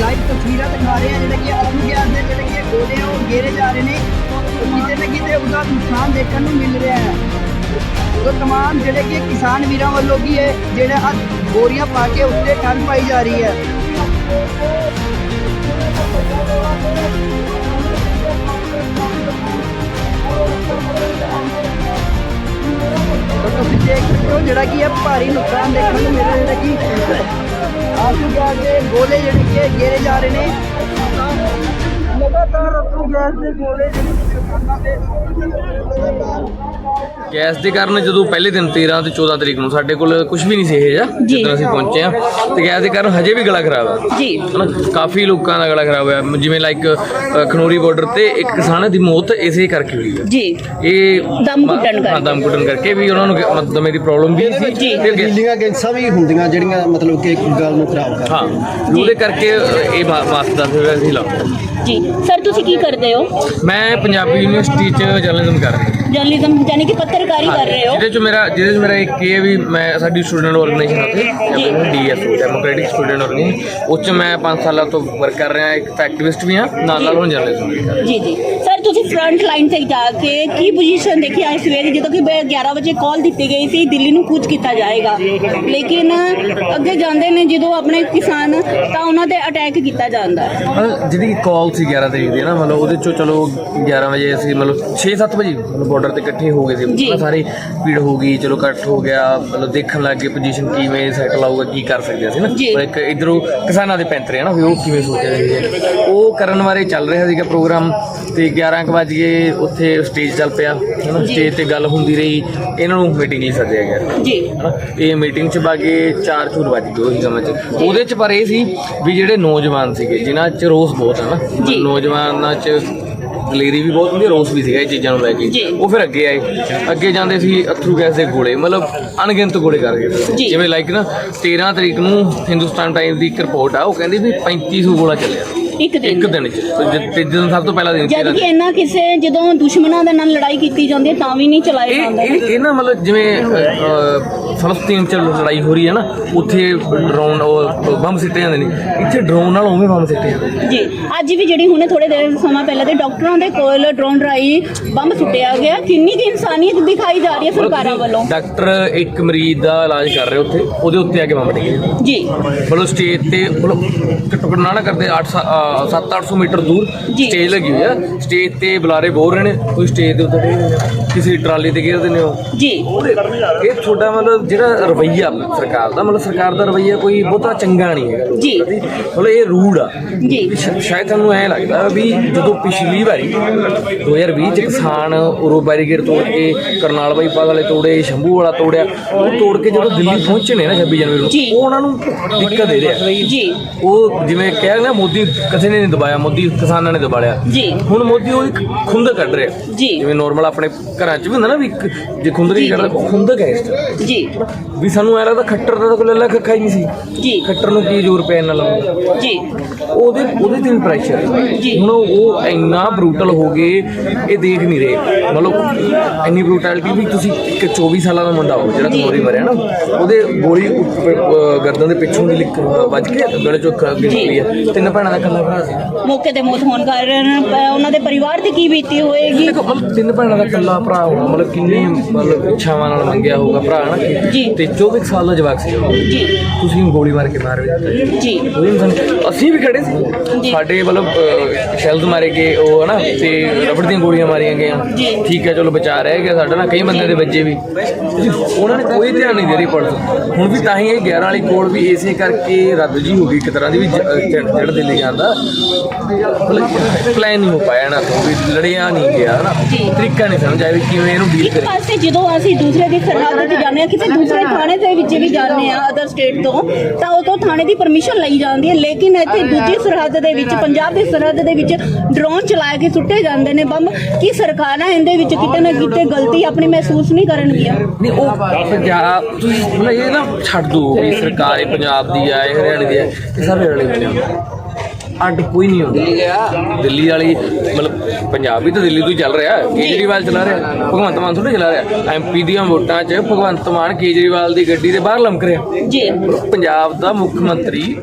Live ਤਸਵੀਰਾਂ ਦਿਖਾ ਰਹੇ ਆ ਜਿਹੜੇ ਕਿ ਅਰਮ ਗੈਸ ਦੇ ਜਿਹੜੇ ਕਿ ਗੋਲੇ ਆ ਉਹ ਗੇਰੇ ਜਾ ਰਹੇ ਨੇ ਤੇ ਕਿਤੇ ਨਾ ਕਿਤੇ ਉਹਦਾ ਨੁਕਸਾਨ ਦੇਖਣ ਨੂੰ ਮਿਲ ਰਿਹਾ ਹੈ ਉਹ तमाम ਜਿਹੜੇ ਕਿ ਕਿਸਾਨ ਵੀਰਾਂ ਵੱਲੋਂ ਵੀ ਹੈ ਜਿਹੜਾ ਆ ਗੋਰੀਆਂ ਪਾ ਕੇ ਉੱਤੇ ਠੰਡ ਪਾਈ ਜਾ ਰਹੀ ਹੈ ਤਾਂ ਤੁਸੀਂ ਦੇਖ ਸਕਦੇ ਹੋ ਜਿਹੜਾ ਕਿ ਇਹ ਭਾਰੀ ਨੁਕਸਾਨ ਦੇਖਣ ਨੂੰ ਮਿਲ ਰਿਹਾ ਹੈ ਕਿ ਆਸੂ ਗੈਸ ਦੇ ਗੋਲੇ ਜਿਹੜੇ ਕਿ ਗੇਰੇ ਜਾ ਰਹੇ ਨੇ। ਲਗਾਤਾਰ ਆਸੂ ਗੈਸ ਦੇ ਗੋਲੇ ਜਿਹੜੇ ਕਿ ਦੇ ਗੈਸ ਦੇ ਕਾਰਨ ਜਦੋਂ ਪਹਿਲੇ ਦਿਨ 13 ਤੇ 14 ਤਰੀਕ ਨੂੰ ਸਾਡੇ ਕੋਲ ਕੁਝ ਵੀ ਨਹੀਂ ਸੀ ਇਹ ਜਿਹਾ ਜੀ। ਜਦੋਂ ਅਸੀਂ ਪਹੁੰਚੇ ਆ ਤੇ ਗੈਸ ਦੇ ਕਾਰਨ ਹਜੇ ਵੀ ਗਲਾ ਖਰਾਬ ਆ। ਜੀ। ਹਨਾ ਕਾਫੀ ਲੋਕਾਂ ਦਾ ਗਲਾ ਖਰਾਬ ਹੋਇਆ। ਜਿਵੇਂ ਲਾਈਕ ਖਨੋਰੀ ਬਾਰਡਰ ਤੇ ਇੱਕ ਕਿਸਾਨ ਦੀ ਮੌਤ ਇਸੇ ਕਰਕੇ ਹੋਈ ਹੈ ਜੀ। ਇਹ ਦਮ ਘੁੱਟਣ ਕਰਕੇ। ਹਾਂ, ਦਮ ਘੁੱਟਣ ਕਰਕੇ ਵੀ ਉਹਨਾਂ ਨੂੰ ਗ- ਦਮੇ ਦੀ ਪ੍ਰੋਬਲਮ ਵੀ ਸੀ। ਜੀ। ਤੇ ਗੈ- ਗੈਂਸਾਂ ਵੀ ਹੁੰਦੀਆਂ ਜਿਹੜੀਆਂ ਮਤਲਬ ਕਿ ਗੱਲ ਨੂੰ ਖਰਾਬ ਕਰ ਹਾਂ ਉਹਦੇ ਕਰਕੇ ਇਹ ਵਾਸਤਾ ਫਿਰ ਅਸੀਂ ਲਾ। ਜੀ। ਸਰ ਤੁਸੀਂ ਕੀ ਕਰਦੇ ਹੋ? ਮੈਂ ਪੰਜਾਬੀ ਯੂਨੀਵਰਸਿਟੀ ਚ ਜਰਨਲਿਜ਼ਮ ਕਰ ਰਿਹਾ। ਜਰਨਲਿਜ਼ਮ ਯਾਨੀ ਕਿ ਪੱਤਰਕਾਰੀ ਕਰ ਰਹੇ ਹੋ। ਜਿਹਦੇ ਚ ਮੇਰਾ ਜਿਹਦੇ ਚ ਮੇਰਾ ਇੱਕ ਇਹ ਵੀ ਮੈਂ ਸਾਡੀ ਸਟੂਡੈਂਟ ਆਰਗੇਨਾਈਜੇਸ਼ਨ। ਉੱਥੇ ਡੀਐਸਓ ਡੈਮੋਕ੍ਰੈਟਿਕ ਸਟੂਡੈਂਟ ਆਰਗੇਨਾਈਜੇਸ਼ਨ ਉਹ ਚ ਮੈਂ 5 ਸਾਲਾਂ ਤੋਂ ਵਰਕ ਕਰ ਰਿਹਾ ਇੱਕ ਐਕਟਿਵਿਸਟ ਵੀ ਹਾਂ ਨਾਲ ਨਾਲ ਹੁਣ ਜਰਨਲਿਜ਼ਮ ਵੀ ਕਰ ਰਿਹਾ। ਜੀ ਜੀ। ਤੁਸੀਂ ਫਰੰਟ ਲਾਈਨ ਤੇ ਜਾ ਕੇ ਕੀ ਪੋਜੀਸ਼ਨ ਦੇਖੀ ਅੱਜ ਸਵੇਰੇ? ਜਦੋਂ ਕਿ ਬ- 11 ਵਜੇ ਕਾਲ ਦਿੱਤੀ ਗਈ ਸੀ ਦਿੱਲੀ ਨੂੰ ਕੂਚ ਕੀਤਾ ਜਾਏਗਾ। ਲੇਕਿਨ ਅੱਗੇ ਜਾਂਦੇ ਨੇ ਜਦੋਂ ਆਪਣੇ ਕਿਸਾਨ ਤਾਂ ਉਹਨਾਂ ਤੇ ਅਟੈਕ ਕੀਤਾ ਜਾਂਦਾ। ਹੈ ਮਤਲਬ ਜਿਹੜੀ ਕਾਲ ਸੀ 11 ਤਰੀਕ ਦੀ ਨਾ ਮਤਲਬ ਉਹਦੇ ਚੋਂ ਚਲੋ 11 ਵਜੇ ਅਸੀਂ ਮਤਲਬ 6-7 ਵਜੇ ਬਾਰਡਰ ਤੇ ਇਕੱਠੇ ਹੋ ਗਏ ਜੀ। ਸੀ ਨਾ ਸਾਰੇ ਭੀੜ ਹੋ ਗਈ ਚਲੋ ਇਕੱਠ ਹੋ ਗਿਆ ਮਤਲਬ ਦੇਖਣ ਲੱਗ ਗਏ ਪੋਜੀਸ਼ਨ ਕਿਵੇਂ ਸੈਟਲ ਆਊਗਾ ਕੀ ਕਰ ਸਕਦੇ ਸੀ ਨਾ। ਜੀ। ਪਰ ਇੱਕ ਇਧਰੋਂ ਕਿਸਾਨਾਂ ਦੇ ਪੈਂਤਰੇ ਆ ਨਾ ਵੀ ਉਹ ਕਿਵੇਂ ਸੋਚ ਰਹੇ ਸੀ ਉਹ ਕਰਨ ਬਾਰੇ ਚੱਲ ਰਿਹਾ ਸੀਗਾ ਪ੍ਰੋਗਰਾਮ ਤੇ 11 ਕੁ ਵਜੇ ਉੱਥੇ ਸਟੇਜ ਚੱਲ ਪਿਆ ਹਨਾ। ਸਟੇਜ ਤੇ ਗੱਲ ਹੁੰਦੀ ਰਹੀ ਇਹਨਾਂ ਨੂੰ ਮੀਟਿੰਗ ਲਈ ਸੱਦਿਆ ਗਿਆ। ਜੀ। ਹਨਾ? ਇਹ ਮੀਟਿੰਗ 'ਚ ਬਾਗੇ ਚਾਰ ਚੂਰ ਵੱਜ ਗਏ ਉਹੀ 'ਚ। ਉਹਦੇ 'ਚ ਪਰ ਇਹ ਸੀ ਵੀ ਜਿਹੜੇ ਨੌਜਵਾਨ ਸੀਗੇ ਜਿਨ੍ਹਾਂ 'ਚ ਰੋਸ ਬਹੁਤ ਹੈ ਨਾ। ਨੌਜਵਾਨਾਂ 'ਚ ਦਲੇਰੀ ਵੀ ਬਹੁਤ ਹੁੰਦੀ ਰੋਸ ਵੀ ਸੀਗਾ ਇਹ ਚੀਜ਼ਾਂ ਨੂੰ ਲੈ ਕੇ। ਉਹ ਫਿਰ ਅੱਗੇ ਆਏ। ਅੱਗੇ ਜਾਂਦੇ ਸੀ ਅਥਰੂ ਗੈਸ ਦੇ ਗੋਲੇ ਮਤਲਬ ਅਣਗਿਣਤ ਗੋਲੇ ਕਰ ਗਏ। ਜਿਵੇਂ ਲਾਈਕ ਨਾ 13 ਤਰੀਕ ਨੂੰ ਹਿੰਦੁਸਤਾਨ ਟਾਈਮ ਦੀ ਇੱਕ ਰਿਪੋਰਟ ਆ ਉਹ ਕਹਿੰਦੀ ਵੀ 3500 ਗੋਲਾ ਚੱਲਿਆ। ਇੱਕ ਦਿਨ। ਇੱਕ ਦਿਨ। 'ਚ ਤੇ ਜ- ਤੇ ਜਦੋਂ ਸਭ ਤੋਂ ਪਹਿਲਾ ਦਿਨ ਸੀ ਜਦ ਕਿ ਇਹਨਾਂ ਕਿਸੇ ਜਦੋਂ ਦੁਸ਼ਮਣਾਂ ਦੇ ਨਾਲ ਲੜਾਈ ਕੀਤੀ ਜਾਂਦੀ ਹੈ ਤਾਂ ਵੀ ਨਹੀਂ ਚਲਾਏ ਇਹ ਜਾਂਦੇ। ਇਹ ਇਹ ਨਾ ਮਤਲਬ ਜਿਵੇਂ ਅ, ਅ, ਫਲਸਤੀਨ ਚ ਲੜਾਈ ਹੋ ਰਹੀ ਹੈ ਨਾ ਉੱਥੇ ਡਰੋਨ ਉਹ ਬੰਬ ਸਿੱਟੇ ਜਾਂਦੇ ਨੇ। ਇੱਥੇ ਡਰੋਨ ਨਾਲ ਉਵੇਂ ਬੰਬ ਸਿੱਟੇ ਜਾਂਦੇ ਨੇ। ਜੀ ਅੱਜ ਵੀ ਜਿਹੜੀ ਹੁਣੇ ਥੋੜੇ ਦੇਰ ਸਮਾਂ ਪਹਿਲਾਂ ਦੇ ਡਾਕਟਰਾਂ ਦੇ ਕੋਲ ਡਰੋਨ ਰਾਈ ਬੰਬ ਸੁੱਟਿਆ ਗਿਆ। ਕਿੰਨੀ ਕੀ ਇਨਸਾਨੀਅਤ ਦਿਖਾਈ ਜਾ ਰਹੀ ਹੈ ਸਰਕਾਰਾਂ ਵੱਲੋਂ? ਡਾਕਟਰ ਇੱਕ ਮਰੀਜ਼ ਦਾ ਇਲਾਜ ਕਰ ਰਹੇ ਉੱਥੇ ਉਹਦੇ ਉੱਤੇ ਆ ਕੇ ਬੰਬ ਡਿੱਗੇ ਜੀ। ਮਤਲਬ ਸਟੇਜ ਤੇ ਮਤਲਬ ਘੱਟੋ ਘੱਟ ਨਾ ਨਾ ਕਰਦੇ 8 7-800 ਮੀਟਰ ਦੂਰ। ਸਟੇਜ ਲੱਗੀ ਹੋਈ ਆ। ਸਟੇਜ ਤੇ ਬੁਲਾਰੇ ਬੋਲ ਰਹੇ ਨੇ ਕੋਈ ਸਟੇਜ ਦੇ ਉੱਤੇ ਰਹੇ ਕਿਸੇ ਟਰਾਲੀ ਤੇ ਘੇਰਦੇ ਨੇ ਉਹ ਜੀ। ਇਹ ਤੁਹਾਡਾ ਮਤਲਬ ਜਿਹੜਾ ਰਵਈਆ ਸਰਕਾਰ ਦਾ ਮਤਲਬ ਸਰਕਾਰ ਦਾ ਰਵਈਆ ਕੋਈ ਬਹੁਤਾ ਚੰਗਾ ਨਹੀਂ ਹੈਗਾ ਜੀ। ਮਤਲਬ ਇਹ ਰੂਡ ਆ। ਜੀ। ਸ਼ਾਇਦ ਤੁਹਾਨੂੰ ਐ ਲੱਗਦਾ ਵੀ ਜਦੋਂ ਪਿਛਲੀ ਵਾਰੀ 2020 ਚ ਕਿਸਾਨ ਉਰੋ ਬੈਰੀਗੇਡ ਤੋੜ ਕੇ ਕਰਨਾਲ ਬਾਈਪਾਸ ਵਾਲੇ ਤੋੜੇ ਸ਼ੰਭੂ ਵਾਲਾ ਤੋੜਿਆ ਉਹ ਤੋੜ ਕੇ ਜਦੋਂ ਦਿੱਲੀ ਪਹੁੰਚੇ ਨੇ ਨਾ 26 ਜਨਵਰੀ ਨੂੰ। ਉਹ ਉਹਨਾਂ ਨੂੰ ਦਿੱਕਤ ਦੇ ਰਿਹਾ। ਜੀ। ਉਹ ਜਿਵੇਂ ਕਹਿ ਨਾ ਮੋਦੀ ਕਿਸੇ ਨੇ ਨਹੀਂ ਦਬਾਇਆ ਮੋਦੀ ਕਿਸਾਨਾਂ ਨੇ ਦਬਾਲਿਆ। ਜੀ। ਹੁਣ ਮੋਦੀ ਉਹ ਖੁੰਦ ਕੱਢ ਰਿਹਾ। ਜੀ। ਜਿਵੇਂ ਨਾਰਮਲ ਆਪਣੇ ਘਰਾਂ 'ਚ ਵੀ ਹੁੰਦਾ ਨਾ ਵੀ ਇੱਕ ਜੇ ਖੁੰਦਰੀ ਜੀ, ਕੱਢਦਾ ਖੁੰਦਕ ਹੈ ਇਸ ਜੀ। ਵੀ ਸਾਨੂੰ ਐ ਲੱਗਦਾ ਖੱਟਰ ਦਾ ਤਾਂ ਕੋਈ ਲੱਲਾ ਹੀ ਨਹੀਂ ਸੀ। ਜੀ। ਖੱਟਰ ਨੂੰ ਕੀ ਜ਼ੋਰ ਪਿਆ ਇਹਨਾਂ ਲਾਉਣ ਜੀ। ਉਹਦੇ ਉਹਦੇ ਤੇ ਵੀ ਪ੍ਰੈਸ਼ਰ ਜੀ। ਹੁਣ ਉਹ ਇੰਨਾ ਬਰੂਟਲ ਹੋ ਗਏ ਇਹ ਦੇਖ ਨਹੀਂ ਰਹੇ। ਮਤਲਬ ਇੰਨੀ ਬਰੂਟੈਲਿਟੀ ਵੀ ਤੁਸੀਂ ਇੱਕ 24 ਸਾਲਾਂ ਦਾ ਮੁੰਡਾ ਹੋ ਜਿਹੜਾ ਜੀ। ਮੋਰੀ ਮਰਿਆ ਨਾ ਉਹਦੇ ਗੋਲੀ ਅਹ, ਗਰਦਨ ਦੇ ਪਿੱਛੋਂ ਦੀ ਲਿਖ ਵੱਜ ਕੇ ਗਲੇ ਚੋਂ ਖ- ਆ ਤਿੰਨ ਭੈਣਾਂ ਦਾ ਇਕੱਲਾ ਮੌਕੇ ਤੇ ਮੌਤ ਹੋਣ ਕਾਰਨ ਅ, ਉਹਨਾਂ ਦੇ ਪਰਿਵਾਰ ਤੇ ਕੀ ਬੀਤੀ ਹੋਏਗੀ? ਦੇਖੋ ਮਤਲਬ ਤਿੰਨ ਭੈਣਾਂ ਦਾ ਇਕੱਲਾ ਭਰਾ ਹੋਣਾ ਮਤਲਬ ਕਿੰਨੀ ਮਤਲਬ ਇੱਛਾਵਾਂ ਨਾਲ ਮੰਗਿਆ ਹੋਊਗਾ ਭਰਾ ਨਾ ਜੀ। ਤੇ 24 ਸਾਲ ਦਾ ਜਵਾਕ ਸੀ। ਉਹ। ਜੀ। ਤੁਸੀਂ ਉਹਨੂੰ ਗੋਲੀ ਮਾਰ ਕੇ ਮਾਰ ਵੀ ਦਿੱਤਾ ਜੀ। ਉਹਦੇ ਇਨਸਾਨ ਅਸੀਂ ਵੀ ਖੜੇ ਜੀ। ਸੀ ਸਾਡੇ ਮਤਲਬ ਸ਼ੈਲਸ ਮਾਰੇ ਗਏ ਉਹ ਹਨਾ? ਤੇ ਰਬੜ ਦੀਆਂ ਗੋਲੀਆਂ ਮਾਰੀਆਂ ਗਈਆਂ। ਠੀਕ ਹੈ ਚਲੋ ਬਚਾ ਰਹਿ ਗਿਆ ਸਾਡਾ ਨਾ ਕਈ ਬੰਦੇ ਦੇ ਬੱਚੇ ਵੀ। ਉਹਨਾਂ ਨੇ ਕੋਈ ਧਿਆਨ ਨਹੀਂ ਦੇ ਰਹੀ ਪੁਲਿਸ ਹੁਣ ਵੀ ਤਾਂ ਹੀ ਇਹ 11 ਵਾਲੀ ਕੋਲ ਵੀ ਇਸੇ ਕਰਕੇ ਰੱਦ ਜੀ ਹੋ ਗਈ ਇੱਕ ਤਰ੍ਹਾਂ ਦੀ ਵੀ ਜ- ਅਹ ਜਿਹੜਾ ਦਿੱਲੀ ਜਾਂਦਾ ਪਲਾਨ ਨਹੀਂ ਹੋ ਪਾਇਆ ਨਾ ਤੋਂ ਵੀ ਲੜਿਆ ਨਹੀਂ ਗਿਆ ਨਾ। ਤਰੀਕਾ ਨਹੀਂ ਸਮਝ ਆਇਆ ਵੀ ਕਿਵੇਂ ਇਹਨੂੰ ਡੀਲ ਇੱਕ ਪਾਸੇ ਜਦੋਂ ਅਸੀਂ ਦੂਸਰੇ ਦੀ ਸਰਹੱਦ ਤੇ ਜਾਂਦੇ ਆ ਕਿਸੇ ਦੂਸਰੇ ਥਾਣੇ ਦੇ ਵਿੱਚ ਵੀ ਜਾਂਦੇ ਆ ਅਦਰ ਸਟੇਟ ਤੋਂ ਤਾਂ ਉਹ ਤੋਂ ਥਾਣੇ ਦੀ ਪਰਮਿਸ਼ਨ ਲਈ ਜਾਂਦੀ ਹੈ। ਲੇਕਿਨ ਇੱਥੇ ਦੂਜੀ ਸਰਹੱਦ ਦੇ ਵਿੱਚ ਪੰਜਾਬ ਦੀ ਸਰਹੱਦ ਦੇ ਵਿੱਚ ਡਰੋਨ ਚਲਾ ਕੇ ਸੁੱਟੇ ਜਾਂਦੇ ਨੇ। ਬੰਬ ਕੀ ਸਰਕਾਰਾਂ ਇਹਦੇ ਵਿੱਚ ਕਿਤੇ ਨਾ ਕਿਤੇ ਗਲਤੀ ਆਪਣੀ ਮਹਿਸੂਸ ਨਹੀਂ ਕਰਨਗੀਆਂ? ਨਹੀਂ ਉਹ ਪੰਜਾਬ ਤੁਸੀਂ ਮਤਲਬ ਇਹ ਨਾ ਛੱਡ ਦੋ ਵੀ ਸਰਕਾਰ ਇਹ ਪੰਜਾਬ ਦੀ ਆ ਇਹ ਹਰਿਆਣੇ ਦੀ ਆ ਇਹ ਸਾਰੇ ਹਰਿਆਣੇ ਦੇ ਆ ਅੱਡ ਕੋਈ ਨਹੀਂ ਹੁੰਦਾ। ਦਿੱਲੀ ਗਿਆ। ਦਿੱਲੀ ਵਾਲੀ ਮਤਲਬ ਪੰਜਾਬ ਵੀ ਤਾਂ ਦਿੱਲੀ ਤੋਂ ਹੀ ਚੱਲ ਰਿਹਾ। ਕੇਜਰੀਵਾਲ ਚਲਾ ਰਿਹਾ। ਭਗਵੰਤ ਮਾਨ ਥੋੜੀ ਚਲਾ ਰਿਹਾ। ਐਮਪੀ ਦੀਆਂ ਵੋਟਾਂ 'ਚ ਭਗਵੰਤ ਮਾਨ ਕੇਜਰੀਵਾਲ ਦੀ ਗੱਡੀ ਦੇ ਬਾਹਰ ਲੰਮਕ ਰਿਹਾ। ਜੀ। ਪੰਜਾਬ ਦਾ ਮੁੱਖ ਮੰਤਰੀ